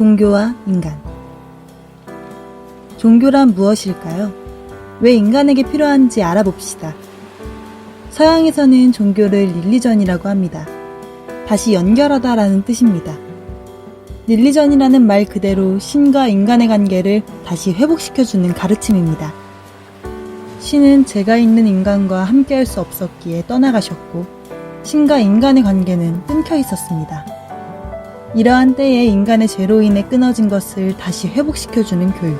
종교와 인간. 종교란 무엇일까요? 왜 인간에게 필요한지 알아봅시다. 서양에서는 종교를 릴리전이라고 합니다. 다시 연결하다라는 뜻입니다. 릴리전이라는 말 그대로 신과 인간의 관계를 다시 회복시켜주는 가르침입니다. 신은 제가 있는 인간과 함께할 수 없었기에 떠나가셨고, 신과 인간의 관계는 끊겨 있었습니다. 이러한 때에 인간의 죄로 인해 끊어진 것을 다시 회복시켜주는 교육.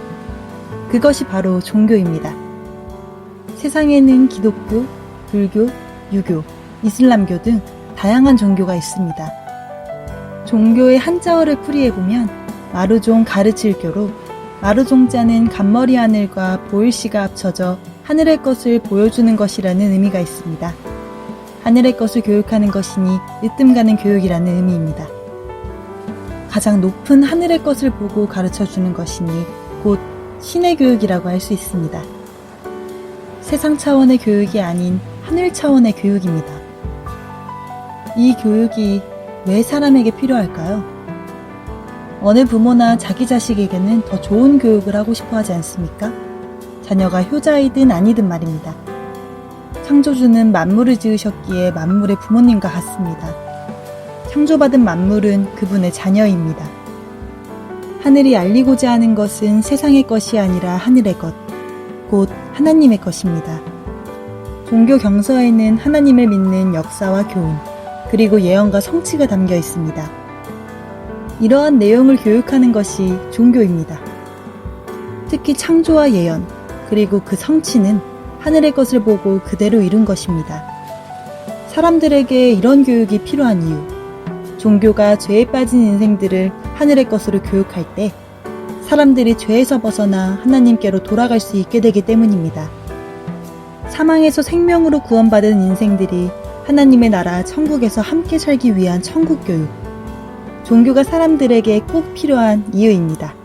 그것이 바로 종교입니다. 세상에는 기독교, 불교, 유교, 이슬람교 등 다양한 종교가 있습니다. 종교의 한자어를 풀이해보면 마루종 가르칠교로 마루종자는 간머리 하늘과 보일시가 합쳐져 하늘의 것을 보여주는 것이라는 의미가 있습니다. 하늘의 것을 교육하는 것이니 으뜸 가는 교육이라는 의미입니다. 가장 높은 하늘의 것을 보고 가르쳐 주는 것이니 곧 신의 교육이라고 할 수 있습니다. 세상 차원의 교육이 아닌 하늘 차원의 교육입니다. 이 교육이 왜 사람에게 필요할까요? 어느 부모나 자기 자식에게는 더 좋은 교육을 하고 싶어 하지 않습니까? 자녀가 효자이든 아니든 말입니다. 창조주는 만물을 지으셨기에 만물의 부모님과 같습니다. 창조받은 만물은 그분의 자녀입니다. 하늘이 알리고자 하는 것은 세상의 것이 아니라 하늘의 것, 곧 하나님의 것입니다. 종교 경서에는 하나님을 믿는 역사와 교훈, 그리고 예언과 성취가 담겨 있습니다. 이러한 내용을 교육하는 것이 종교입니다. 특히 창조와 예언, 그리고 그 성취는 하늘의 것을 보고 그대로 이룬 것입니다. 사람들에게 이런 교육이 필요한 이유, 종교가 죄에 빠진 인생들을 하늘의 것으로 교육할 때 사람들이 죄에서 벗어나 하나님께로 돌아갈 수 있게 되기 때문입니다. 사망에서 생명으로 구원받은 인생들이 하나님의 나라 천국에서 함께 살기 위한 천국 교육. 종교가 사람들에게 꼭 필요한 이유입니다.